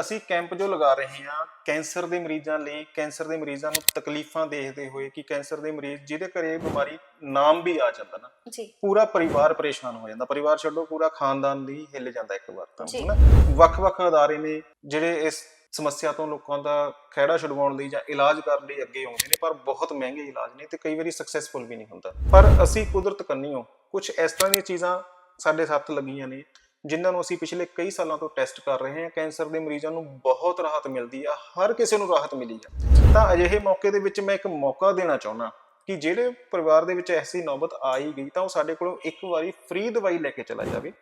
ਅਸੀਂ ਕੈਂਪ ਜੋ ਲਗਾ ਰਹੇ ਹਾਂ ਕੈਂਸਰ ਦੇ ਮਰੀਜ਼ਾਂ ਲਈ ਕੈਂਸਰ ਦੇ ਮਰੀਜ਼ਾਂ ਨੂੰ ਤਕਲੀਫਾਂ ਦੇਖਦੇ ਹੋਏ ਕਿ ਕੈਂਸਰ ਦੇ ਮਰੀਜ਼ ਜਿਹਦੇ ਘਰੇ ਬਿਮਾਰੀ ਨਾਮ ਵੀ ਆ ਜਾਂਦਾ ਨਾ ਜੀ। ਪੂਰਾ ਪਰਿਵਾਰ ਪਰੇਸ਼ਾਨ ਹੋ ਜਾਂਦਾ। ਪਰਿਵਾਰ ਛੱਡੋ ਪੂਰਾ ਖਾਨਦਾਨ ਵੀ ਹਿੱਲ ਜਾਂਦਾ ਇੱਕ ਵਾਰ ਤਾਂ ਜੀ। ਹਨਾ? ਵੱਖ-ਵੱਖ ਅਦਾਰੇ ਨੇ ਜਿਹੜੇ ਇਸ ਸਮੱਸਿਆ ਤੋਂ ਲੋਕਾਂ ਦਾ ਖਹਿੜਾ ਛੁਡਵਾਉਣ ਲਈ ਜਾਂ ਇਲਾਜ ਕਰਨ ਲਈ ਅੱਗੇ ਆਉਂਦੇ ਨੇ ਪਰ ਬਹੁਤ ਮਹਿੰਗੇ ਇਲਾਜ ਨੇ ਤੇ ਕਈ ਵਾਰੀ ਸਕਸੈਸਫੁਲ ਵੀ ਨਹੀਂ ਹੁੰਦਾ। ਪਰ ਅਸੀਂ ਕੁਦਰਤ ਕੰਨੀਓ ਕੁਝ ਇਸ ਤਰ੍ਹਾਂ ਦੀਆਂ ਚੀਜ਼ਾਂ ਸਾਡੇ ਹੱਥ ਲੱਗੀਆਂ ਨੇ ਜਿਨ੍ਹਾਂ ਨੂੰ ਅਸੀਂ ਪਿਛਲੇ ਕਈ ਸਾਲਾਂ ਤੋਂ ਟੈਸਟ ਕਰ ਰਹੇ ਹਾਂ, ਕੈਂਸਰ ਦੇ ਮਰੀਜ਼ਾਂ ਨੂੰ ਬਹੁਤ ਰਾਹਤ ਮਿਲਦੀ ਆ, ਹਰ ਕਿਸੇ ਨੂੰ ਰਾਹਤ ਮਿਲੀ ਆ। ਤਾਂ ਅਜਿਹੇ ਮੌਕੇ ਦੇ ਵਿੱਚ ਮੈਂ ਇੱਕ ਮੌਕਾ ਦੇਣਾ ਚਾਹੁੰਦਾ ਕਿ ਜਿਹੜੇ ਪਰਿਵਾਰ ਦੇ ਵਿੱਚ ਐਸੀ ਨੌਬਤ ਆ ਹੀ ਗਈ, ਤਾਂ ਉਹ ਸਾਡੇ ਕੋਲੋਂ ਇੱਕ ਵਾਰੀ ਫ੍ਰੀ ਦਵਾਈ ਲੈ ਕੇ ਚਲਾ ਜਾਵੇ।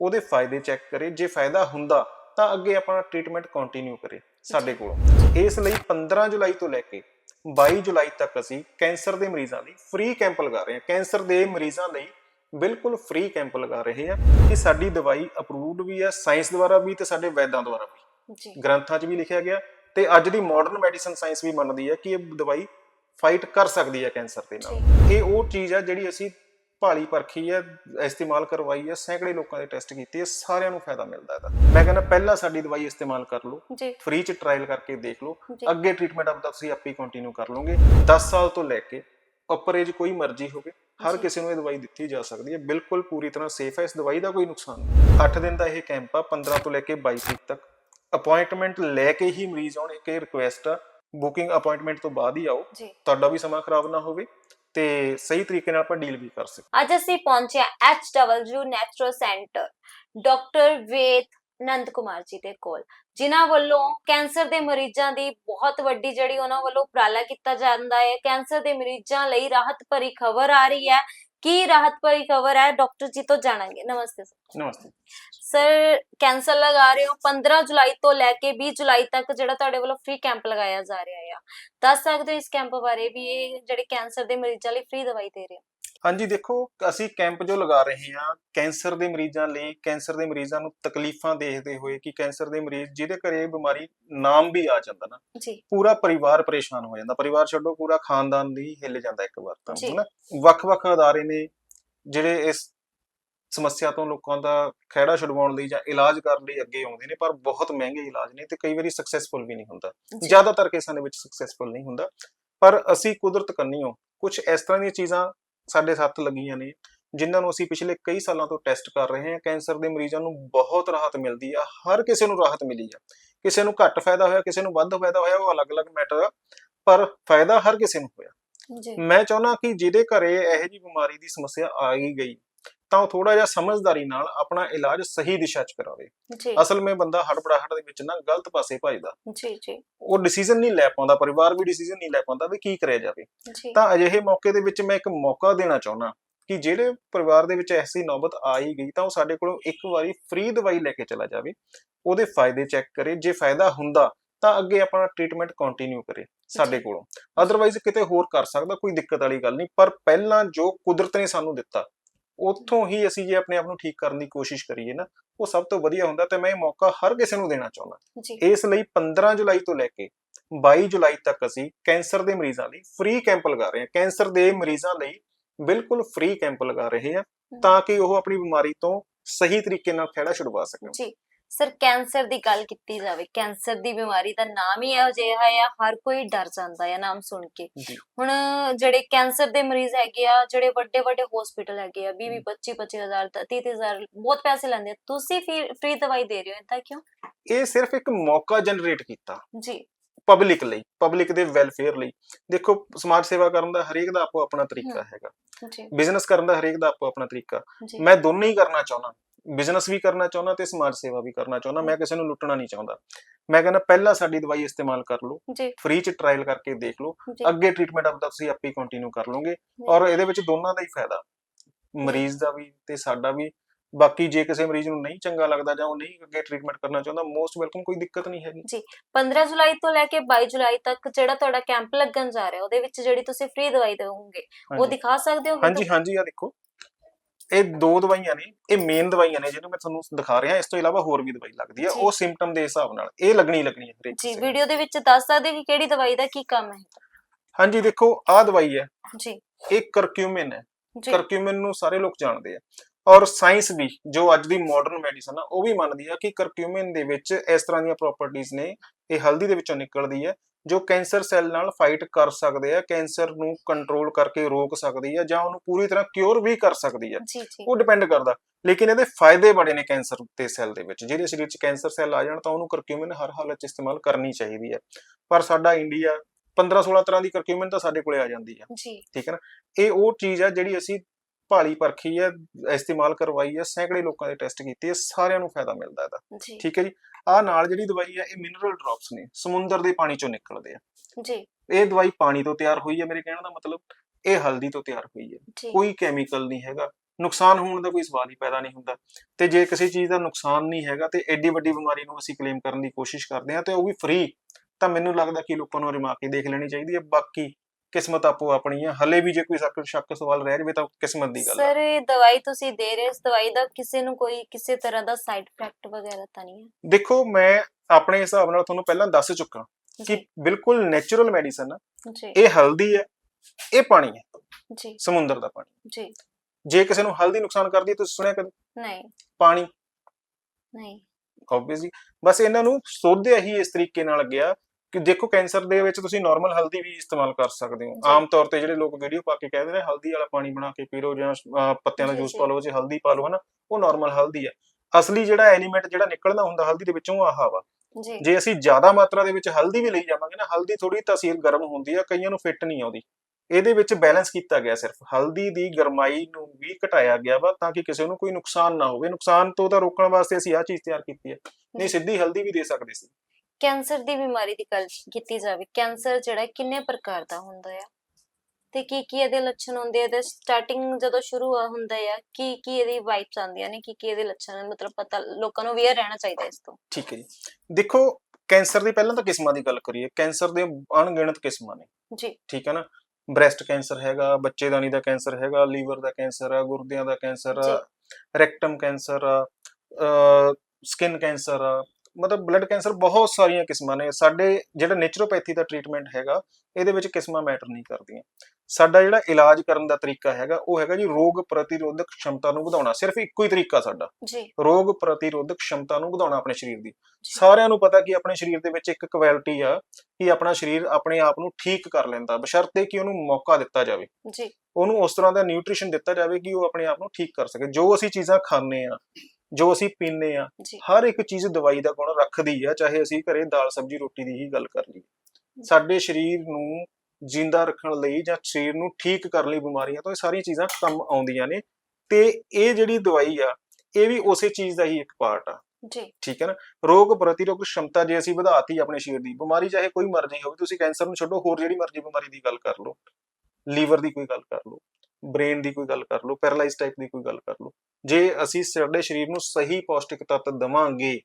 ਉਹਦੇ ਫਾਇਦੇ ਚੈੱਕ ਕਰੇ, ਜੇ ਫਾਇਦਾ ਹੁੰਦਾ, ਤਾਂ ਅੱਗੇ ਆਪਣਾ ਟ੍ਰੀਟਮੈਂਟ ਕੰਟੀਨਿਊ ਕਰੇ ਸਾਡੇ ਕੋਲੋਂ। ਇਸ ਲਈ 15 ਜੁਲਾਈ ਤੋਂ ਲੈ ਕੇ 22 ਜੁਲਾਈ ਤੱਕ ਅਸੀਂ ਕੈਂਸਰ ਦੇ ਮਰੀਜ਼ਾਂ ਲਈ ਫ੍ਰੀ ਕੈਂਪ ਲਗਾ ਰਹੇ ਹਾਂ। ਕੈਂਸਰ ਦੇ ਮਰੀਜ਼ਾਂ ਲਈ ਬਿਲਕੁਲ ਫ੍ਰੀ ਕੈਂਪ ਲਗਾ ਰਹੇ ਹਾਂ ਕਿ ਸਾਡੀ ਦਵਾਈ ਅਪਰੂਵਡ ਵੀ ਹੈ ਸਾਇੰਸ ਦੁਆਰਾ ਵੀ ਤੇ ਸਾਡੇ ਵੈਦਾਂ ਦੁਆਰਾ ਵੀ। ਜੀ। ਗ੍ਰੰਥਾਂ 'ਚ ਵੀ ਲਿਖਿਆ ਗਿਆ ਤੇ ਅੱਜ ਦੀ ਮਾਡਰਨ ਮੈਡੀਸਨ ਸਾਇੰਸ ਵੀ ਮੰਨਦੀ ਹੈ ਕਿ ਇਹ ਦਵਾਈ ਫਾਈਟ ਕਰ ਸਕਦੀ ਹੈ ਕੈਂਸਰ ਦੇ ਨਾਲ। ਇਹ ਉਹ ਚੀਜ਼ ਹੈ ਜਿਹੜੀ ਅਸੀਂ ਭਾਲੀ ਪਰਖੀ ਹੈ ਇਸਤੇਮਾਲ ਕਰਵਾਈ ਹੈ ਸੈਂਕੜੇ ਲੋਕਾਂ ਦੇ ਟੈਸਟ ਕੀਤੇ ਸਾਰਿਆਂ ਨੂੰ ਫਾਇਦਾ ਮਿਲਦਾ ਇਹਦਾ। ਮੈਂ ਕਹਿੰਦਾ ਪਹਿਲਾਂ ਸਾਡੀ ਦਵਾਈ ਇਸਤੇਮਾਲ ਕਰ ਲਓ ਫ੍ਰੀ ਚ ਟ੍ਰਾਇਲ ਕਰਕੇ ਦੇਖ ਲਓ। ਅੱਗੇ ਟ੍ਰੀਟਮੈਂਟ ਆਪਦਾ ਤੁਸੀਂ ਆਪੇ ਕੰਟੀਨਿਊ ਕਰ ਲਓਗੇ। 10 ਸਾਲ ਤੋਂ ਲੈ ਕੇ ਏਜ ਕੋਈ ਮਰਜ਼ੀ ਹੋਵੇ ਹਰ। ਕਿਸੇ ਨੂੰ ਇਹ ਦਵਾਈ ਦਿੱਤੀ ਜਾ ਸਕਦੀ ਹੈ ਬਿਲਕੁਲ ਪੂਰੀ ਤਰ੍ਹਾਂ ਸੇਫ ਹੈ ਇਸ ਦਵਾਈ ਦਾ ਕੋਈ ਨੁਕਸਾਨ ਨਹੀਂ। 8 ਦਿਨ ਦਾ ਇਹ ਕੈਂਪ ਆ 15 ਤੋਂ ਲੈ ਕੇ 22 ਤਰੀਕ ਤੱਕ। ਅਪਾਇੰਟਮੈਂਟ ਲੈ ਕੇ ਹੀ ਮਰੀਜ਼ ਆਉਣ ਇੱਕ ਰਿਕੁਐਸਟ ਆ ਬੁਕਿੰਗ ਅਪਾਇੰਟਮੈਂਟ ਤੋਂ ਬਾਅਦ ਹੀ ਆਓ ਤੁਹਾਡਾ ਵੀ ਸਮਾਂ ਖਰਾਬ ਨਾ ਹੋਵੇ ਤੇ ਸਹੀ ਤਰੀਕੇ ਨਾਲ ਆਪਾਂ ਡੀਲ ਵੀ ਕਰ ਸਕੀਏ। ਅੱਜ ਅਸੀਂ ਪਹੁੰਚੇ ਹਾਂ HW Naturo centre doctor Ved Nand Kumar ji ਦੇ ਕੋਲ ਜਿਨ੍ਹਾਂ ਵੱਲੋਂ ਕੈਂਸਰ ਦੇ ਮਰੀਜ਼ਾਂ ਦੀ ਬਹੁਤ ਵੱਡੀ ਜਿਹੜੀ ਉਹਨਾਂ ਵੱਲੋਂ ਉਪਰਾਲਾ ਕੀਤਾ ਜਾਂਦਾ ਹੈ। ਕੈਂਸਰ ਦੇ ਮਰੀਜ਼ਾਂ ਲਈ ਰਾਹਤ ਭਰੀ ਖਬਰ ਆ ਰਹੀ ਹੈ। ਕੀ ਰਾਹਤ ਭਰੀ ਖਬਰ ਹੈ? ਡਾਕਟਰ ਜੀ ਤੋਂ ਜਾਣਾਂਗੇ। ਨਮਸਤੇ ਸਰ। ਨਮਸਤੇ। ਸਰ ਕੈਂਸਰ ਲਗਾ ਰਹੇ ਹੋ। 15 ਜੁਲਾਈ ਤੋਂ ਲੈ ਕੇ 20 ਜੁਲਾਈ ਤੱਕ ਜਿਹੜਾ ਤੁਹਾਡੇ ਵੱਲੋਂ ਫ੍ਰੀ ਕੈਂਪ ਲਗਾਇਆ ਜਾ ਰਿਹਾ ਆ। ਦੱਸ ਸਕਦੇ ਹੋ ਇਸ ਕੈਂਪ ਬਾਰੇ ਵੀ ਇਹ ਜਿਹੜੇ ਕੈਂਸਰ ਦੇ ਮਰੀਜ਼ਾਂ ਲਈ ਫ੍ਰੀ ਦਵਾਈ ਦੇ ਰਹੇ ਹੋ? ਹਾਂਜੀ ਦੇਖੋ ਅਸੀਂ ਕੈਂਪ ਜੋ ਲਗਾ ਰਹੇ ਹਾਂ ਕੈਂਸਰ ਦੇ ਮਰੀਜ਼ਾਂ ਲਈ ਕੈਂਸਰ ਦੇ ਮਰੀਜ਼ਾਂ ਨੂੰ ਤਕਲੀਫਾਂ ਦੇਖਦੇ ਹੋਏ ਕਿ ਕੈਂਸਰ ਦੇ ਮਰੀਜ਼ ਜਿਹਦੇ ਘਰੇ ਇਹ ਬਿਮਾਰੀ ਨਾਮ ਵੀ ਆ ਜਾਂਦਾ ਨਾ ਜੀ ਪੂਰਾ ਪਰਿਵਾਰ ਪਰੇਸ਼ਾਨ ਹੋ ਜਾਂਦਾ ਪਰਿਵਾਰ ਛੱਡੋ ਪੂਰਾ ਖਾਨਦਾਨ ਵੀ ਹਿੱਲ ਜਾਂਦਾ ਇੱਕ ਵਾਰ ਤਾਂ ਜੀ। ਹਨਾ ਵੱਖ-ਵੱਖ ਅਦਾਰੇ ਨੇ ਜਿਹੜੇ ਇਸ ਸਮੱਸਿਆ ਤੋਂ ਲੋਕਾਂ ਦਾ ਖਹਿੜਾ ਛੁਡਵਾਉਣ ਲਈ ਜਾਂ ਇਲਾਜ ਕਰਨ ਲਈ ਅੱਗੇ ਆਉਂਦੇ ਨੇ ਪਰ ਬਹੁਤ ਮਹਿੰਗੇ ਇਲਾਜ ਨੇ ਤੇ ਕਈ ਵਾਰੀ ਸਕਸੈਸਫੁਲ ਵੀ ਨਹੀਂ ਹੁੰਦਾ। ਜ਼ਿਆਦਾਤਰ ਕੇਸਾਂ ਦੇ ਵਿੱਚ ਸਕਸੈਸਫੁਲ ਨਹੀਂ ਹੁੰਦਾ ਪਰ ਅਸੀਂ ਕੁਦਰਤ ਕੰਨੀਓ ਕੁਝ ਇਸ ਤਰ੍ਹਾਂ ਦੀਆਂ ਚੀਜ਼ਾਂ ਸਾਡੇ ਹੱਥ ਲੱਗੀਆਂ ਨੇ ਜਿਨ੍ਹਾਂ ਨੂੰ ਅਸੀਂ ਪਿਛਲੇ ਕਈ ਸਾਲਾਂ ਤੋਂ ਟੈਸਟ ਕਰ ਰਹੇ ਹਾਂ। ਕੈਂਸਰ ਦੇ ਮਰੀਜ਼ਾਂ ਨੂੰ ਬਹੁਤ ਰਾਹਤ ਮਿਲਦੀ ਆ ਹਰ ਕਿਸੇ ਨੂੰ ਰਾਹਤ ਮਿਲੀ ਆ। ਕਿਸੇ ਨੂੰ ਘੱਟ ਫਾਇਦਾ ਹੋਇਆ ਕਿਸੇ ਨੂੰ ਵੱਧ ਫਾਇਦਾ ਹੋਇਆ ਉਹ ਅਲੱਗ-ਅਲੱਗ ਮੈਟਰ ਆ ਪਰ ਫਾਇਦਾ ਹਰ ਕਿਸੇ ਨੂੰ ਹੋਇਆ। ਜੀ। ਮੈਂ ਚਾਹੁੰਦਾ ਕਿ ਜਿਹਦੇ ਘਰੇ ਇਹੋ ਜਿਹੀ ਬਿਮਾਰੀ ਦੀ ਸਮੱਸਿਆ ਆ ਹੀ ਗਈ ਤਾਂ ਉਹ ਥੋੜਾ ਜਿਹਾ ਸਮਝਦਾਰੀ ਨਾਲ ਆਪਣਾ ਇਲਾਜ ਸਹੀ ਦਿਸ਼ਾ 'ਚ ਕਰਾਵੇ। ਜੀ। ਅਸਲ ਵਿੱਚ ਬੰਦਾ ਹੜਬੜਾਹਟ ਦੇ ਵਿੱਚ ਨਾ ਗਲਤ ਪਾਸੇ ਭੱਜਦਾ। ਜੀ ਜੀ। ਉਹ ਡਿਸੀਜਨ ਨਹੀਂ ਲੈ ਪਾਉਂਦਾ ਪਰਿਵਾਰ ਵੀ ਡਿਸੀਜਨ ਨਹੀਂ ਲੈ ਪਾਉਂਦਾ ਵੀ ਕੀ ਕਰਿਆ ਜਾਵੇ। ਤਾਂ ਅਜਿਹੇ ਮੌਕੇ ਦੇ ਵਿੱਚ ਮੈਂ ਇੱਕ ਮੌਕਾ ਦੇਣਾ ਚਾਹੁੰਦਾ ਕਿ ਜਿਹੜੇ ਪਰਿਵਾਰ ਦੇ ਵਿੱਚ ਐਸੀ ਨੌਬਤ ਆ ਹੀ ਗਈ ਤਾਂ ਉਹ ਸਾਡੇ ਕੋਲੋਂ ਇੱਕ ਵਾਰੀ ਫ੍ਰੀ ਦਵਾਈ ਲੈ ਕੇ ਚਲਾ ਜਾਵੇ। ਉਹਦੇ ਫਾਇਦੇ ਚੈੱਕ ਕਰੇ। ਜੇ ਫਾਇਦਾ ਹੁੰਦਾ ਤਾਂ ਅੱਗੇ ਆਪਣਾ ਟ੍ਰੀਟਮੈਂਟ ਕੰਟੀਨਿਊ ਕਰੇ ਸਾਡੇ। ਕੋਲੋਂ। ਅਦਰਵਾਈਜ਼ ਕਿਤੇ ਹੋਰ ਕਰ ਸਕਦਾ ਕੋਈ ਦਿੱਕਤ ਵਾਲੀ ਗੱਲ ਨਹੀਂ। ਪਰ ਪਹਿਲਾਂ ਜੋ ਕੁਦਰਤ ਨੇ ਸਾਨੂੰ ਦਿੱਤਾ ਉੱਥੋਂ ਹੀ ਅਸੀਂ ਜੇ ਆਪਣੇ ਆਪ ਨੂੰ ਠੀਕ ਕਰਨ ਦੀ ਕੋਸ਼ਿਸ਼ ਕਰੀਏ ਨਾ ਉਹ ਸਭ ਤੋਂ ਵਧੀਆ ਹੁੰਦਾ ਤੇ ਮੈਂ ਇਹ ਮੌਕਾ ਹਰ ਕਿਸੇ ਨੂੰ ਦੇਣਾ ਚਾਹੁੰਦਾ। ਇਸ ਲਈ 15 ਜੁਲਾਈ ਤੋਂ ਲੈ ਕੇ 22 ਜੁਲਾਈ ਤੱਕ ਅਸੀਂ ਕੈਂਸਰ ਦੇ ਮਰੀਜ਼ਾਂ ਲਈ ਫ੍ਰੀ ਕੈਂਪ ਲਗਾ ਰਹੇ ਹਾਂ। ਕੈਂਸਰ ਦੇ ਮਰੀਜ਼ਾਂ ਲਈ ਬਿਲਕੁਲ ਫ੍ਰੀ ਕੈਂਪ ਲਗਾ ਰਹੇ ਹਾਂ ਤਾਂ ਕਿ ਉਹ ਆਪਣੀ ਬਿਮਾਰੀ ਤੋਂ ਸਹੀ ਤਰੀਕੇ ਨਾਲ ਖਹਿੜਾ ਛੁਡਵਾ ਸਕਣ। ਜੀ। ਸਰ ਕੈਂਸਰ ਦੀ ਗੱਲ ਕੀਤੀ ਜਾਵੇ ਕੈਂਸਰ ਦੀ ਬਿਮਾਰੀ ਦਾ ਨਾਮ ਹੀ ਇਹੋ ਜਿਹਾ ਹੈ ਹਰ ਕੋਈ ਡਰ ਜਾਂਦਾ ਹੈ ਨਾਮ ਸੁਣ ਕੇ। ਹੁਣ ਜਿਹੜੇ ਕੈਂਸਰ ਦੇ ਮਰੀਜ਼ ਹੈਗੇ ਆ ਜਿਹੜੇ ਵੱਡੇ ਵੱਡੇ ਹਸਪੀਟਲ ਹੈਗੇ ਆ 20 25 25000 30000 ਬਹੁਤ ਪੈਸੇ ਲੈਂਦੇ ਤੁਸੀਂ ਫ੍ਰੀ ਦਵਾਈ ਦੇ ਰਹੇ ਹੋ ਏਦਾਂ ਕਿਉਂ? ਇਹ ਸਿਰਫ ਇੱਕ ਮੌਕਾ ਜਨਰੇਟ ਕੀਤਾ। ਜੀ। ਪਬਲਿਕ ਲਈ ਪਬਲਿਕ ਦੇ ਵੈਲਫੇਅਰ ਲਈ। ਦੇਖੋ ਸਮਾਜ ਸੇਵਾ ਕਰਨ ਦਾ ਹਰੇਕ ਦਾ ਆਪੋ ਆਪਣਾ ਤਰੀਕਾ ਹੈਗਾ। ਜੀ। ਬਿਜ਼ਨਸ ਕਰਨ ਦਾ ਹਰੇਕ ਦਾ ਆਪੋ ਆਪਣਾ ਤਰੀਕਾ ਮੈਂ ਦੋਨੇ ਹੀ ਕਰਨਾ ਚਾਹੁੰਦਾ। ਬਿਜ਼ਨਸ ਵੀ ਕਰਨਾ ਚਾਹੁੰਦਾ ਤੇ ਸਮਾਜ ਸੇਵਾ ਵੀ ਕਰਨਾ ਚਾਹੁੰਦਾ ਮੈਂ ਕਿਸੇ ਨੂੰ ਲੁੱਟਣਾ ਨਹੀਂ ਚਾਹੁੰਦਾ। ਮੈਂ ਕਹਿੰਦਾ ਪਹਿਲਾਂ ਸਾਡੀ ਦਵਾਈ ਇਸਤੇਮਾਲ ਕਰ ਲਓ ਜੀ। ਫ੍ਰੀ ਚ ਟ੍ਰਾਇਲ ਕਰਕੇ ਦੇਖ ਲਓ ਜੀ। ਅੱਗੇ ਟ੍ਰੀਟਮੈਂਟ ਆਪਦਾ ਤੁਸੀਂ ਆਪੇ ਕੰਟੀਨਿਊ ਕਰ ਲਓਗੇ ਔਰ ਇਹਦੇ ਵਿੱਚ ਦੋਨਾਂ ਦਾ ਹੀ ਫਾਇਦਾ ਮਰੀਜ਼ ਦਾ ਵੀ ਤੇ ਸਾਡਾ ਵੀ। ਬਾਕੀ ਜੇ ਕਿਸੇ ਮਰੀਜ਼ ਨੂੰ ਨਹੀਂ ਚੰਗਾ ਲੱਗਦਾ ਜਾਂ ਉਹ ਨਹੀਂ ਅੱਗੇ ਟ੍ਰੀਟਮੈਂਟ ਕਰਨਾ ਚਾਹੁੰਦਾ ਮੋਸਟ ਵੈਲਕਮ ਕੋਈ ਦਿੱਕਤ ਨਹੀਂ ਹੈਗੀ। 15 ਜੁਲਾਈ ਤੋਂ ਲੈ ਕੇ 22 ਜੁਲਾਈ ਤੱਕ ਜਿਹੜਾ ਤੁਹਾਡਾ ਕੈਂਪ ਲੱਗਣ ਜਾ ਰਿਹਾ ਉਹਦੇ ਵਿੱਚ ਜਿਹੜੀ ਤੁਸੀਂ ਫ੍ਰੀ ਦਵਾਈ ਦੇਵੋਗੇ ਉਹ। ਦਿਖਾ ਸਕਦੇ ਹੋ ਹਾਂਜੀ ਹਾਂਜੀ ਆ ਦੇਖੋ। ਇਹ ਦੋ ਦਵਾਈਆਂ ਨੇ ਇਹ ਮੇਨ ਦਵਾਈਆਂ ਨੇ ਜਿਹਨੂੰ ਮੈਂ ਤੁਹਾਨੂੰ ਦਿਖਾ ਰਿਹਾ ਇਸ ਤੋਂ ਇਲਾਵਾ ਹੋਰ ਵੀ ਦਵਾਈ ਲੱਗਦੀ ਹੈ। ਉਹ ਸਿੰਪਟਮ ਦੇ ਹਿਸਾਬ ਨਾਲ ਇਹ ਲੱਗਣੀ ਲੱਗਣੀ ਹੈ ਹਰੇਕ ਜੀ ਕਿਸੇ। ਵੀਡੀਓ ਦੇ ਵਿੱਚ ਦੱਸ ਸਕਦੇ ਕਿ ਕਿਹੜੀ ਦਵਾਈ ਦਾ ਕੀ ਕੰਮ ਹੈ? ਹਾਂਜੀ ਦੇਖੋ ਆਹ ਦਵਾਈ ਹੈ। ਜੀ। ਇਹ ਕਰਕਿਊਮਿਨ ਹੈ। ਜੀ। ਕਰਕਿਊਮਿਨ ਨੂੰ ਸਾਰੇ ਲੋਕ ਜਾਣਦੇ ਆ। ਔਰ ਸਾਇੰਸ ਵੀ ਜੋ ਅੱਜ ਦੀ ਮਾਡਰਨ ਮੈਡੀਸਨ ਆ ਉਹ ਵੀ ਮੰਨਦੀ ਆ ਕਿ ਕਰਕਿਊਮਿਨ ਦੇ ਵਿੱਚ ਇਸ ਤਰ੍ਹਾਂ ਦੀਆਂ ਪ੍ਰਾਪਰਟੀਆਂ ਨੇ ਇਹ ਹਲਦੀ ਦੇ ਵਿੱਚੋਂ ਨਿਕਲਦੀ ਹੈ। ਜੋ ਕੈਂਸਰ ਸੈੱਲ ਨਾਲ ਫਾਈਟ ਕਰ ਸਕਦੇ ਆ ਕੈਂਸਰ ਨੂੰ ਕੰਟਰੋਲ ਕਰਕੇ ਰੋਕ ਸਕਦੀ ਹੈ ਜਾਂ ਉਹਨੂੰ ਪੂਰੀ ਤਰ੍ਹਾਂ ਕਿਉਰ ਵੀ ਕਰ ਸਕਦੀ ਜੀ ਉਹ ਡਿਪੈਂਡ ਕਰਦਾ। ਲੇਕਿਨ ਇਹਦੇ ਫਾਇਦੇ ਬੜੇ ਨੇ ਕੈਂਸਰ ਦੇ ਸੈੱਲ ਦੇ ਵਿੱਚ। ਜਿਹਦੇ ਸਰੀਰ 'ਚ ਕੈਂਸਰ ਸੈੱਲ ਆ ਜਾਣ ਤਾਂ ਉਹਨੂੰ ਕਰਕਿਊਮਿਨ ਹਰ ਹਾਲਤ 'ਚ ਇਸਤੇਮਾਲ ਕਰਨੀ ਚਾਹੀਦੀ ਹੈ ਪਰ ਸਾਡਾ ਇੰਡੀਆ 15 16 ਤਰ੍ਹਾਂ ਦੀ ਕਰਕਿਊਮਿਨ ਤਾਂ ਸਾਡੇ ਕੋਲੇ ਆ ਜਾਂਦੀ ਜੀ। ਠੀਕ ਹੈ ਨਾ? ਇਹ ਉਹ ਚੀਜ਼ ਹੈ ਜਿਹੜੀ ਅਸੀਂ ਭਾਲੀ ਪਰਖੀ ਹੈ ਇਸਤੇਮਾਲ ਕਰਵਾਈ ਹੈ ਸੈਂਕੜੇ ਲੋਕਾਂ ਦੇ ਟੈਸਟ ਕੀਤੇ ਹੈ ਸਾਰਿਆਂ ਨੂੰ ਫਾਇਦਾ ਮਿਲਦਾ ਇਹਦਾ। ਠੀਕ ਹੈ ਜੀ? ਆਹ ਨਾਲ ਜਿਹੜੀ ਦਵਾਈ ਹੈ ਇਹ ਮਿਨਰਲ ਡ੍ਰੌਪਸ ਨੇ ਸਮੁੰਦਰ ਦੇ ਪਾਣੀ ਚੋਂ ਨਿਕਲਦੇ ਆ। ਜੀ। ਇਹ ਦਵਾਈ ਪਾਣੀ ਤੋਂ ਤਿਆਰ ਹੋਈ ਹੈ ਮੇਰੇ ਕਹਿਣ ਦਾ ਮਤਲਬ ਇਹ ਹਲਦੀ ਤੋਂ ਤਿਆਰ ਹੋਈ ਹੈ। ਕੋਈ ਕੈਮੀਕਲ ਨਹੀਂ ਹੈਗਾ ਨੁਕਸਾਨ ਹੋਣ ਦਾ ਕੋਈ ਸਵਾਲ ਹੀ ਪੈਦਾ ਨਹੀਂ ਹੁੰਦਾ। ਤੇ ਜੇ ਕਿਸੇ ਚੀਜ਼ ਦਾ ਨੁਕਸਾਨ ਨਹੀਂ ਹੈਗਾ ਤੇ ਐਡੀ ਵੱਡੀ ਬਿਮਾਰੀ ਨੂੰ ਅਸੀਂ ਕਲੇਮ ਕਰਨ ਦੀ ਕੋਸ਼ਿਸ਼ ਕਰਦੇ ਹਾਂ ਤੇ ਉਹ ਵੀ ਫ੍ਰੀ ਤਾਂ ਮੈਨੂੰ ਲੱਗਦਾ ਕਿ ਲੋਕਾਂ ਨੂੰ ਰਿਮਾ ਕੇ ਦੇਖ ਲੈਣੀ ਚਾਹੀਦੀ ਹੈ। ਬਾਕੀ ਕਿਸਮਤ ਆਪੋ ਆਪਣੀ ਹੈ ਹਲੇ ਵੀ ਜੇ ਕੋਈ ਸ਼ੱਕ ਸ਼ੱਕ ਸਵਾਲ ਰਹਿ ਜਾਵੇ ਤਾਂ ਕਿਸਮਤ ਦੀ ਗੱਲ ਹੈ ਸਰ ਇਹ ਦਵਾਈ ਤੁਸੀਂ ਦੇ ਰਹੇ ਇਸ ਦਵਾਈ ਦਾ ਕਿਸੇ ਨੂੰ ਕੋਈ ਕਿਸੇ ਤਰ੍ਹਾਂ ਦਾ ਸਾਈਡ ਇਫੈਕਟ ਵਗੈਰਾ ਤਾਂ ਨਹੀਂ ਹੈ? ਦੇਖੋ ਮੈਂ ਆਪਣੇ ਹਿਸਾਬ ਨਾਲ ਤੁਹਾਨੂੰ ਪਹਿਲਾਂ ਦੱਸ ਚੁੱਕਾ ਕਿ ਬਿਲਕੁਲ ਨੇਚਰਲ ਮੈਡੀਸਨ ਆ। ਜੀ। ਇਹ ਹਲਦੀ ਹੈ ਇਹ ਪਾਣੀ ਹੈ ਜੀ। ਸਮੁੰਦਰ ਦਾ ਪਾਣੀ। ਜੀ। ਜੇ ਕਿਸੇ ਨੂੰ ਹਲਦੀ ਨੁਕਸਾਨ ਕਰਦੀ ਹੈ ਤੁਸੀਂ ਸੁਣਿਆ ਕਦੇ? ਨਹੀਂ। ਪਾਣੀ। ਨਹੀਂ। ਆਬਵੀਅਸਲੀ ਬਸ ਇਹਨਾਂ ਨੂੰ ਸੋਧਿਆ ਹੀ ਇਸ ਤਰੀਕੇ ਨਾਲ ਗਿਆ ਕਿ ਦੇਖੋ ਕੈਂਸਰ ਦੇ ਵਿੱਚ ਤੁਸੀਂ ਨਾਰਮਲ ਹਲਦੀ ਵੀ ਇਸਤੇਮਾਲ ਕਰ ਸਕਦੇ ਹੋ। ਆਮ ਤੌਰ ਤੇ ਜਿਹੜੇ ਲੋਕ ਵੀਡੀਓ ਪਾ ਕੇ ਕਹਿੰਦੇ ਨੇ ਹਲਦੀ ਵਾਲਾ ਪਾਣੀ ਬਣਾ ਕੇ ਪੀ ਲਓ ਜਾਂ ਪੱਤਿਆਂ ਦਾ ਜੂਸ। ਪਾ ਲਓ ਜੇ ਹਲਦੀ ਪਾ ਲਓ ਹਨਾ ਉਹ ਨਾਰਮਲ ਹਲਦੀ ਹੈ ਅਸਲੀ ਜਿਹੜਾ ਐਲੀਮੈਂਟ ਜਿਹੜਾ ਨਿਕਲਦਾ ਹੁੰਦਾ ਹਲਦੀ ਦੇ ਵਿੱਚੋਂ ਆਹ ਵਾ। ਜੀ। ਜੇ ਅਸੀਂ ਜ਼ਿਆਦਾ ਮਾਤਰਾ ਦੇ ਵਿੱਚ ਹਲਦੀ ਵੀ ਲਈ ਜਾਵਾਂਗੇ ਨਾ ਹਲਦੀ ਥੋੜੀ ਤਾਸੀਰ ਗਰਮ ਹੁੰਦੀ ਆ ਕਈਆਂ ਨੂੰ ਫਿੱਟ ਨਹੀਂ ਆਉਂਦੀ। ਇਹਦੇ ਵਿੱਚ ਬੈਲੈਂਸ ਕੀਤਾ ਗਿਆ ਸਿਰਫ। ਹਲਦੀ ਦੀ ਗਰਮਾਈ ਨੂੰ ਵੀ ਘਟਾਇਆ ਗਿਆ ਵਾ ਤਾਂ ਕਿ ਕਿਸੇ ਨੂੰ ਕੋਈ ਨੁਕਸਾਨ ਨਾ ਹੋਵੇ। ਨੁਕਸਾਨ ਤੋਂ ਤਾਂ ਰੋਕਣ ਵਾਸਤੇ ਅਸੀਂ ਆਹ ਚੀਜ਼ ਤਿਆਰ ਕੀਤੀ ਹੈ ਨਹੀਂ ਸਿੱਧੀ ਹਲਦੀ ਵੀ ਦੇ ਸਕਦੇ ਸੀ। ਕੈਂਸਰ ਦੀ ਬਿਮਾਰੀ ਦੀ ਗੱਲ ਕੀਤੀ ਜਾਵੇ ਕੈਂਸਰ ਜਿਹੜਾ ਕਿੰਨੇ ਪ੍ਰਕਾਰ ਦਾ ਹੁੰਦਾ ਆ? ਤੇ ਕੀ ਕੀ ਇਹਦੇ ਲੱਛਣ ਹੁੰਦੇ ਆ? ਤੇ ਸਟਾਰਟਿੰਗ ਜਦੋਂ ਸ਼ੁਰੂ ਹੁੰਦਾ ਆ ਕੀ ਕੀ ਇਹਦੀ ਵਾਈਬਸ ਆਉਂਦੀਆਂ ਨੇ? ਕੀ ਕੀ ਇਹਦੇ ਲੱਛਣ ਹਨ ਮਤਲਬ ਪਤਾ ਲੋਕਾਂ ਨੂੰ ਅਵੇਅਰ ਰਹਿਣਾ ਚਾਹੀਦਾ ਇਸ ਤੋਂ। ਠੀਕ ਹੈ ਜੀ। ਦੇਖੋ ਕੈਂਸਰ ਦੀ ਪਹਿਲਾਂ ਤਾਂ ਕਿਸਮਾਂ ਦੀ ਗੱਲ ਕਰੀਏ। ਕੈਂਸਰ ਦੇ ਅਣਗਿਣਤ ਕਿਸਮਾਂ ਨੇ। ਜੀ। ਠੀਕ ਹੈ ਨਾ? ਬ੍ਰੈਸਟ ਕੈਂਸਰ ਹੈਗਾ ਬੱਚੇਦਾਨੀ ਦਾ ਕੈਂਸਰ ਹੈਗਾ ਲੀਵਰ ਦਾ ਕੈਂਸਰ ਆ ਗੁਰਦਿਆਂ ਦਾ ਕੈਂਸਰ ਆ ਰੈਕਟਮ ਕੈਂਸਰ ਆ ਸਕਿਨ ਕੈਂਸਰ ਆ ਮਤਲਬ ਬਲੱਡ ਕੈਂਸਰ ਬਹੁਤ ਸਾਰੀਆਂ ਕਿਸਮਾਂ ਨੇ। ਸਾਡੇ ਜਿਹੜਾ ਨੇਚਰੋਪੈਥੀ ਦਾ ਟ੍ਰੀਟਮੈਂਟ ਹੈਗਾ ਇਹਦੇ ਵਿੱਚ ਕਿਸਮਾਂ ਮੈਟਰ ਨਹੀਂ ਕਰਦੀਆਂ। ਸਾਡਾ ਜਿਹੜਾ ਇਲਾਜ ਕਰਨ ਦਾ ਤਰੀਕਾ ਹੈਗਾ ਉਹ ਹੈਗਾ ਜੀ ਰੋਗ ਪ੍ਰਤੀਰੋਧਕ ਸ਼ਮਤਾ ਨੂੰ ਵਧਾਉਣਾ। ਸਿਰਫ ਇੱਕੋ ਹੀ ਤਰੀਕਾ ਸਾਡਾ। ਜੀ। ਰੋਗ ਪ੍ਰਤੀਰੋਧਕ ਸ਼ਮਤਾ ਨੂੰ ਵਧਾਉਣਾ ਆਪਣੇ ਸਰੀਰ ਦੀ। ਸਾਰਿਆਂ ਨੂੰ ਪਤਾ ਕਿ ਆਪਣੇ ਸਰੀਰ ਦੇ ਵਿੱਚ ਇੱਕ ਕੁਆਲਿਟੀ ਆ ਕਿ ਆਪਣਾ ਸਰੀਰ ਆਪਣੇ ਆਪ ਨੂੰ ਠੀਕ ਕਰ ਲੈਂਦਾ। ਬਸ਼ਰਤੇ ਕਿ ਉਹਨੂੰ ਮੌਕਾ ਦਿੱਤਾ ਜਾਵੇ। ਜੀ। ਉਹਨੂੰ ਉਸ ਤਰ੍ਹਾਂ ਦਾ ਨਿਊਟ੍ਰੀਸ਼ਨ ਦਿੱਤਾ ਜਾਵੇ ਕਿ ਉਹ ਆਪਣੇ ਆਪ ਨੂੰ ਠੀਕ ਕਰ ਸਕੇ। ਜੋ ਅਸੀਂ ਚੀਜ਼ਾਂ ਖਾਂਦੇ ਆ ਜੋ ਅਸੀਂ ਪੀਂਦੇ ਆ ਹਰ ਇੱਕ ਚੀਜ਼ ਦਵਾਈ ਦਾ ਗੁਣ ਰੱਖਦੀ ਆ ਚਾਹੇ ਅਸੀਂ ਘਰੇ ਦਾਲ ਸਬਜ਼ੀ ਰੋਟੀ ਦੀ ਹੀ ਗੱਲ ਕਰ ਲਈਏ। ਸਾਡੇ ਸਰੀਰ ਨੂੰ ਜਿੰਦਾ ਰੱਖਣ ਲਈ ਜਾਂ ਸਰੀਰ ਨੂੰ ਠੀਕ ਕਰਨ ਲਈ ਬਿਮਾਰੀਆਂ ਤੋਂ ਇਹ ਸਾਰੀਆਂ ਚੀਜ਼ਾਂ ਕੰਮ ਆਉਂਦੀਆਂ ਨੇ ਤੇ ਇਹ ਜਿਹੜੀ ਦਵਾਈ ਆ ਇਹ ਵੀ ਉਸੇ ਚੀਜ਼ ਦਾ ਹੀ ਇੱਕ ਪਾਰਟ ਆ। ਜੀ। ਠੀਕ ਹੈ ਨਾ? ਰੋਗ ਪ੍ਰਤੀਰੋਗ ਸ਼ਮਤਾ ਜੇ ਅਸੀਂ ਵਧਾਤੀ ਆਪਣੇ ਸਰੀਰ ਦੀ ਬਿਮਾਰੀ ਚਾਹੇ ਕੋਈ ਮਰਜ਼ੀ ਹੋਵੇ ਤੁਸੀਂ ਕੈਂਸਰ ਨੂੰ ਛੱਡੋ ਹੋਰ ਜਿਹੜੀ ਮਰਜ਼ੀ ਬਿਮਾਰੀ ਦੀ ਗੱਲ ਕਰ ਲਓ ਲੀਵਰ ਦੀ ਕੋਈ ਗੱਲ ਕਰ ਲਓ। ਬ੍ਰੇਨ ਦੀ ਕੋਈ ਗੱਲ ਕਰ ਲਓ ਪੈਰਾਲਾਈਜ਼ ਟਾਈਪ ਦੀ ਕੋਈ ਗੱਲ ਕਰ ਲਓ। ਜੇ ਅਸੀਂ ਸਾਡੇ ਸਰੀਰ ਨੂੰ ਸਹੀ ਪੌਸ਼ਟਿਕ ਤੱਤ ਦਵਾਂਗੇ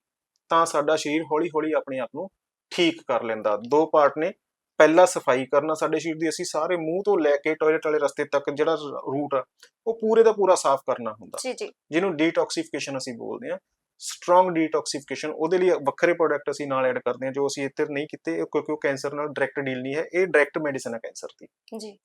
ਤਾਂ ਸਾਡਾ ਸਰੀਰ ਹੌਲੀ-ਹੌਲੀ ਆਪਣੇ ਆਪ ਨੂੰ ਠੀਕ ਕਰ ਲੈਂਦਾ। ਦੋ ਪਾਰਟ ਨੇ। ਪਹਿਲਾ ਸਫ਼ਾਈ ਕਰਨਾ ਸਾਡੇ ਸਰੀਰ ਦੀ ਅਸੀਂ ਸਾਰੇ ਮੂੰਹ ਤੋਂ ਲੈ ਕੇ ਟਾਇਲਟ ਵਾਲੇ ਰਸਤੇ ਤੱਕ ਜਿਹੜਾ ਰੂਟ ਆ ਉਹ ਪੂਰੇ ਦਾ ਪੂਰਾ ਸਾਫ਼ ਕਰਨਾ ਹੁੰਦਾ। ਜੀ ਜੀ। ਜਿਹਨੂੰ ਡੀਟੌਕਸੀਫਿਕੇਸ਼ਨ ਅਸੀਂ ਬੋਲਦੇ ਹਾਂ। ਸਟਰੋਂਗ ਡੀਟੌਕਸੀਫਿਕੇਸ਼ਨ ਉਹਦੇ ਲਈ ਵੱਖਰੇ ਪ੍ਰੋਡਕਟ ਅਸੀਂ ਨਾਲ ਐਡ ਕਰਦੇ ਹਾਂ ਜੋ ਅਸੀਂ ਇੱਥੇ ਨਹੀਂ ਕੀਤੇ ਕਿਉਂਕਿ ਉਹ ਕੈਂਸਰ ਨਾਲ ਡਾਇਰੈਕਟ ਡੀਲ ਨਹੀਂ ਹੈ। ਇਹ ਡਾਇਰੈਕਟ ਮੈਡੀਸਨ ਹੈ ਕੈਂਸਰ ਦੀ। ਜੀ।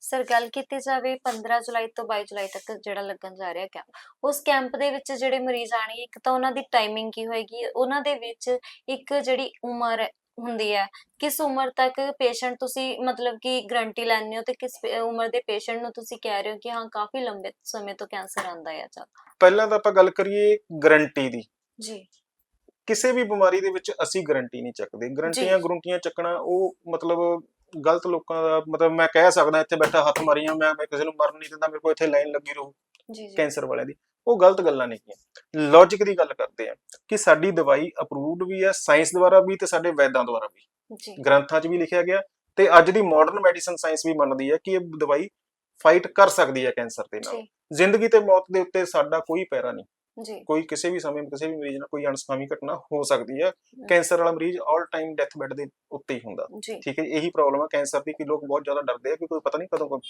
ਸਰ ਗੱਲ ਕੀਤੀ ਜਾਵੇ 15 ਜੁਲਾਈ ਤੋਂ 22 ਜੁਲਾਈ ਤੱਕ ਜਿਹੜਾ ਲੱਗਣ ਜਾ ਰਿਹਾ ਕੈਂਪ ਉਸ ਕੈਂਪ ਦੇ ਵਿੱਚ ਜਿਹੜੇ ਮਰੀਜ਼ ਆਣਗੇ ਇੱਕ ਤਾਂ ਉਹਨਾਂ ਦੀ ਟਾਈਮਿੰਗ ਕੀ ਹੋਏਗੀ ਉਹਨਾਂ ਦੇ ਵਿੱਚ ਇੱਕ ਜਿਹੜੀ ਉਮਰ ਹੁੰਦੀ ਹੈ ਕਿਸ ਉਮਰ ਤੱਕ ਪੇਸ਼ੈਂਟ ਤੁਸੀਂ ਮਤਲਬ ਕਿ ਗਰੰਟੀ ਲੈਂਦੇ ਹੋ ਤੇ ਕਿਸ ਉਮਰ ਦੇ ਪੇਸ਼ੈਂਟ ਨੂੰ ਤੁਸੀਂ ਕਹਿ ਰਹੇ ਹੋ ਕਿ ਹਾਂ ਕਾਫੀ ਲੰਬੇ ਸਮੇਂ ਤੋਂ ਕੈਂਸਰ ਆਂਦਾ ਹੈ ਜਾਂ ਪਹਿਲਾਂ ਤਾਂ ਆਪਾਂ ਗੱਲ ਕਰੀਏ ਗਰੰਟੀ ਦੀ। ਜੀ। ਕਿਸੇ ਵੀ ਬਿਮਾਰੀ ਦੇ ਵਿੱਚ ਅਸੀਂ ਗਰੰਟੀ ਨਹੀਂ ਚੱਕਦੇ। ਗਰੰਟੀਆਂ ਗਰੰਟੀਆਂ ਚੱਕਣਾ ਉਹ ਮਤਲਬ ਗਲਤ ਲੋਕਾਂ ਦਾ ਮਤਲਬ ਮੈਂ ਕਹਿ ਸਕਦਾ ਇੱਥੇ ਬੈਠਾ ਹੱਥ ਮਾਰੀਆਂ ਮੈਂ ਮੈਂ ਕਿਸੇ ਨੂੰ ਮਰਨ ਨਹੀਂ ਦਿੰਦਾ ਮੇਰੇ ਕੋਲ ਇੱਥੇ ਲਾਈਨ ਲੱਗੀ ਰਹੂ ਜੀ ਜੀ। ਕੈਂਸਰ ਵਾਲਿਆਂ ਦੀ। ਉਹ ਗਲਤ ਗੱਲਾਂ ਨਹੀਂ ਲੌਜੀਕ ਦੀ ਗੱਲ ਕਰਦੇ ਆ ਕਿ ਸਾਡੀ ਦਵਾਈ ਅਪਰੂਵਡ ਵੀ ਹੈ ਸਾਇੰਸ ਦੁਆਰਾ ਵੀ ਤੇ ਸਾਡੇ ਵੈਦਾਂ ਦੁਆਰਾ ਵੀ। ਜੀ। ਗ੍ਰੰਥਾਂ 'ਚ ਵੀ ਲਿਖਿਆ ਗਿਆ ਤੇ ਅੱਜ ਦੀ ਮਾਡਰਨ ਮੈਡੀਸਨ ਸਾਇੰਸ ਵੀ ਮੰਨਦੀ ਹੈ ਕਿ ਇਹ ਦਵਾਈ ਫਾਈਟ ਕਰ ਸਕਦੀ ਹੈ ਕੈਂਸਰ ਦੇ ਨਾਲ। ਜ਼ਿੰਦਗੀ ਤੇ ਮੌਤ ਦੇ ਉੱਤੇ ਸਾਡਾ ਕੋਈ ਪੈਰਾ ਨਹੀਂ। ਜੀ। ਕੋਈ ਕਿਸੇ ਵੀ ਸਮੇਂ ਕਿਸੇ ਵੀ ਮਰੀਜ਼ ਨਾਲ ਕੋਈ ਅਣਸੁਖਾਵੀ ਘਟਨਾ ਹੋ ਸਕਦੀ ਹੈ। ਕੈਂਸਰ ਵਾਲਾ ਮਰੀਜ਼ ਆਲ ਟਾਈਮ ਡੈਥ ਬੈੱਡ ਦੇ ਉੱਤੇ ਹੀ ਹੁੰਦਾ। ਠੀਕ ਹੈ ਇਹੀ ਪ੍ਰੋਬਲਮ ਹੈ ਕੈਂਸਰ ਦੀ ਕਿ ਲੋਕ ਬਹੁਤ ਜ਼ਿਆਦਾ ਡਰਦੇ ਆ ਕਿ ਕੋਈ ਪਤਾ ਨਹੀਂ ਕਦੋਂ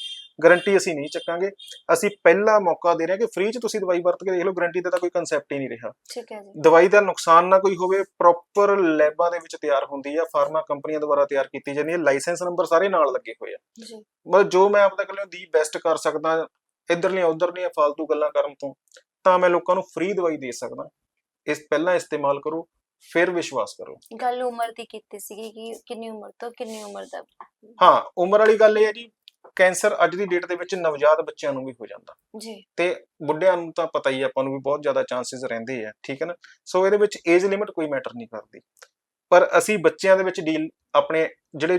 ਗਾਰੰਟੀ ਅਸੀਂ ਨਹੀਂ ਚੱਕਾਂਗੇ। ਅਸੀਂ ਪਹਿਲਾ ਮੌਕਾ ਦੇ ਰਹੇ ਹਾਂ ਕਿ ਫ੍ਰੀ 'ਚ ਤੁਸੀਂ ਦਵਾਈ ਵਰਤ ਕੇ ਦੇਖ ਲਓ ਗਾਰੰਟੀ ਦਾ ਤਾਂ ਕੋਈ ਕਨਸੈਪਟ ਹੀ ਨਹੀਂ ਰਿਹਾ। ਠੀਕ ਹੈ ਜੀ। ਦਵਾਈ ਦਾ ਨੁਕਸਾਨ ਨਾ ਕੋਈ ਹੋਵੇ ਪ੍ਰੋਪਰ ਲੈਬਾਂ ਦੇ ਵਿੱਚ ਤਿਆਰ ਹੁੰਦੀ ਆ ਫਾਰਮਾ ਕੰਪਨੀਆਂ ਦੁਆਰਾ ਤਿਆਰ ਕੀਤੀ ਜਾਂਦੀ ਹੈ ਲਾਇਸੈਂਸ ਨੰਬਰ ਸਾਰੇ ਨਾਲ ਲੱਗੇ ਹੋਏ ਆ। ਜੀ। ਮਤਲਬ ਜੋ ਮੈਂ ਆਪਦਾ ਕੋਲੋਂ ਦੀ ਬੈਸਟ ਕਰ ਸਕਦਾ ਇਧਰਲੀਆਂ ਉਧਰਲੀਆਂ ਫालतू ਗੱਲਾਂ ਕਰਨ ਤੋਂ ਤਾਂ ਮੈਂ ਲੋਕਾਂ ਨੂੰ ਫ੍ਰੀ ਦਵਾਈ ਦੇ ਸਕਦਾ। ਇਸ ਪਹਿਲਾਂ ਇਸਤੇਮਾਲ ਕਰੋ ਫਿਰ ਵਿਸ਼ਵਾਸ ਕਰੋ। ਗੱਲ ਉਮਰ ਦੀ ਕੀਤੀ ਸੀਗੀ ਕਿ ਕਿੰਨੀ ਉਮਰ ਤੋਂ ਕਿੰਨੀ ਉਮਰ ਦਾ ਹਾਂ ਉਮਰ ਵਾਲੀ ਗੱਲ ਇਹ ਹੈ ਜੀ ਕੈਂਸਰ ਅੱਜ ਦੀ ਡੇਟ ਦੇ ਵਿੱਚ ਨਵਜਾਤ ਬੱਚਿਆਂ ਨੂੰ ਵੀ ਹੋ ਜਾਂਦਾ। ਜੀ। ਤੇ ਬੁੱਢਿਆਂ ਨੂੰ ਤਾਂ ਪਤਾ ਹੀ ਆਪਾਂ ਨੂੰ ਵੀ ਬਹੁਤ ਜ਼ਿਆਦਾ ਚਾਂਸਸ ਰਹਿੰਦੇ ਆ ਠੀਕ ਹੈ ਨਾ? ਸੋ ਇਹਦੇ ਵਿੱਚ ਏਜ ਲਿਮਿਟ ਕੋਈ ਮੈਟਰ ਨਹੀਂ ਕਰਦੀ। ਪਰ ਅਸੀਂ ਬੱਚਿਆਂ ਦੇ ਵਿੱਚ ਡੀਲ ਆਪਣੇ ਜਿਹੜੇ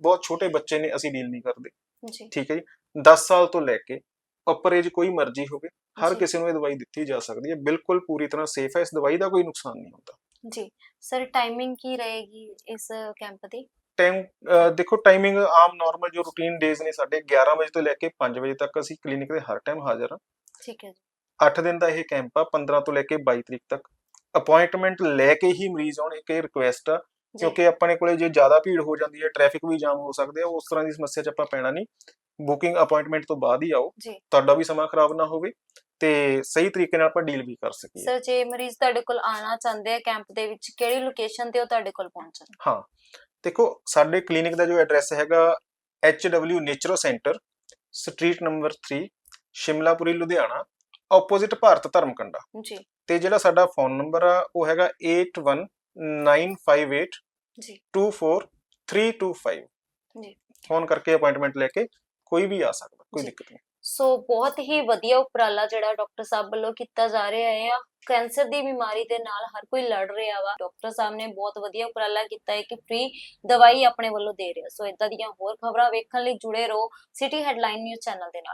ਬਹੁਤ ਛੋਟੇ ਬੱਚੇ ਨੇ ਅਸੀਂ ਡੀਲ ਨਹੀਂ ਕਰਦੇ। ਜੀ। ਠੀਕ ਹੈ ਜੀ 10 ਸਾਲ ਤੋਂ ਲੈ ਕੇ ਉੱਪਰ ਏਜ ਕੋਈ ਮਰਜ਼ੀ ਹੋਵੇ ਹਰ। ਕਿਸੇ ਨੂੰ ਇਹ ਦਵਾਈ ਦਿੱਤੀ ਜਾ ਸਕਦੀ ਹੈ ਬਿਲਕੁਲ ਪੂਰੀ ਤਰ੍ਹਾਂ ਸੇਫ ਹੈ ਇਸ ਦਵਾਈ ਦਾ ਕੋਈ ਨੁਕਸਾਨ ਨਹੀਂ ਹੁੰਦਾ। ਜੀ ਸਰ ਟਾਈਮਿੰਗ ਕੀ ਰਹੇਗੀ ਇਸ ਕੈਂਪ ਦੀ? ਟਾਈਮ ਦੇਖੋ ਟਾਈਮਿੰਗ ਆਮ ਨਾਰਮਲ ਜੋ ਰੂਟੀਨ ਡੇਜ਼ ਨੇ ਸਾਡੇ 11 ਵਜੇ ਤੋਂ ਲੈ ਕੇ 5 ਵਜੇ ਤੱਕ ਅਸੀਂ ਕਲੀਨਿਕ ਦੇ ਹਰ ਟਾਈਮ ਹਾਜ਼ਰ ਹਾਂ। ਠੀਕ ਹੈ ਜੀ। 8 ਦਿਨ ਦਾ ਇਹ ਕੈਂਪ ਆ 15 ਤੋਂ ਲੈ ਕੇ 22 ਤਰੀਕ ਤੱਕ। ਅਪਾਇੰਟਮੈਂਟ ਲੈ ਕੇ ਹੀ ਮਰੀਜ਼ ਆਉਣ ਇੱਕ ਇਹ ਰਿਕੁਐਸਟ ਆ ਕਿਉਂਕਿ ਆਪਣੇ ਕੋਲੇ ਜੇ ਜ਼ਿਆਦਾ ਭੀੜ ਹੋ ਜਾਂਦੀ ਹੈ ਟ੍ਰੈਫਿਕ ਵੀ ਜਾਮ ਹੋ ਸਕਦੇ ਆ ਉਸ ਤਰ੍ਹਾਂ ਦੀ ਸਮੱਸਿਆ 'ਚ ਆਪਾਂ ਪੈਣਾ ਨਹੀਂ। ਬੁਕਿੰਗ ਅਪਾਇੰਟਮੈਂਟ ਤੋਂ ਬਾਅਦ ਹੀ ਆਓ ਜੀ। ਤੁਹਾਡਾ ਵੀ ਸਮਾਂ ਖਰਾਬ ਨਾ ਹੋਵੇ ਤੇ ਸਹੀ ਤਰੀਕੇ ਨਾਲ ਆਪਾਂ ਡੀਲ ਵੀ ਕਰ ਸਕੀਏ। ਸਰ ਜੇ ਮਰੀਜ਼ ਤੁਹਾਡੇ ਕੋਲ ਆਉਣਾ ਚਾਹੁੰਦੇ ਆ ਕੈਂਪ ਦੇ ਵਿੱਚ ਕਿਹੜੀ ਲੋਕੇਸ਼ਨ ਤੇ ਉਹ ਤੁਹਾਡੇ ਕੋਲ ਪਹੁੰਚਣ ਹਾਂ ਦੇਖੋ ਸਾਡੇ ਕਲੀਨਿਕ ਦਾ ਜੋ ਐਡਰੈਸ ਹੈਗਾ HW Naturo centre street number 3 Shimlapuri Ludhiana opposite Bharat Dharamkanda. ਜੀ। ਤੇ ਜਿਹੜਾ ਸਾਡਾ ਫੋਨ ਨੰਬਰ ਆ ਉਹ ਹੈਗਾ 8195824325 ਜੀ। ਜੀ। ਫੋਨ ਕਰਕੇ ਅਪਾਇੰਟਮੈਂਟ ਲੈ ਕੇ ਕੋਈ ਵੀ ਆ ਸਕਦਾ ਕੋਈ। ਦਿੱਕਤ ਨਹੀਂ। ਸੋ ਬਹੁਤ ਹੀ ਵਧੀਆ ਉਪਰਾਲਾ ਜਿਹੜਾ ਡਾਕਟਰ ਸਾਹਿਬ ਵੱਲੋਂ ਕੀਤਾ ਜਾ ਰਿਹਾ ਹੈ। ਆ ਕੈਂਸਰ ਦੀ ਬਿਮਾਰੀ ਦੇ ਨਾਲ ਹਰ ਕੋਈ ਲੜ ਰਿਹਾ ਵਾ। ਡਾਕਟਰ ਸਾਹਿਬ ਨੇ ਬਹੁਤ ਵਧੀਆ ਉਪਰਾਲਾ ਕੀਤਾ ਹੈ ਕਿ ਫ੍ਰੀ ਦਵਾਈ ਆਪਣੇ ਵੱਲੋਂ ਦੇ ਰਿਹਾ। ਸੋ ਇਦਾਂ ਦੀਆਂ ਹੋਰ ਖਬਰਾਂ ਵੇਖਣ ਲਈ ਜੁੜੇ ਰਹੋ ਸਿਟੀ ਹੈਡਲਾਈਨ ਨਿਊਜ਼ ਚੈਨਲ ਦੇ ਨਾਲ।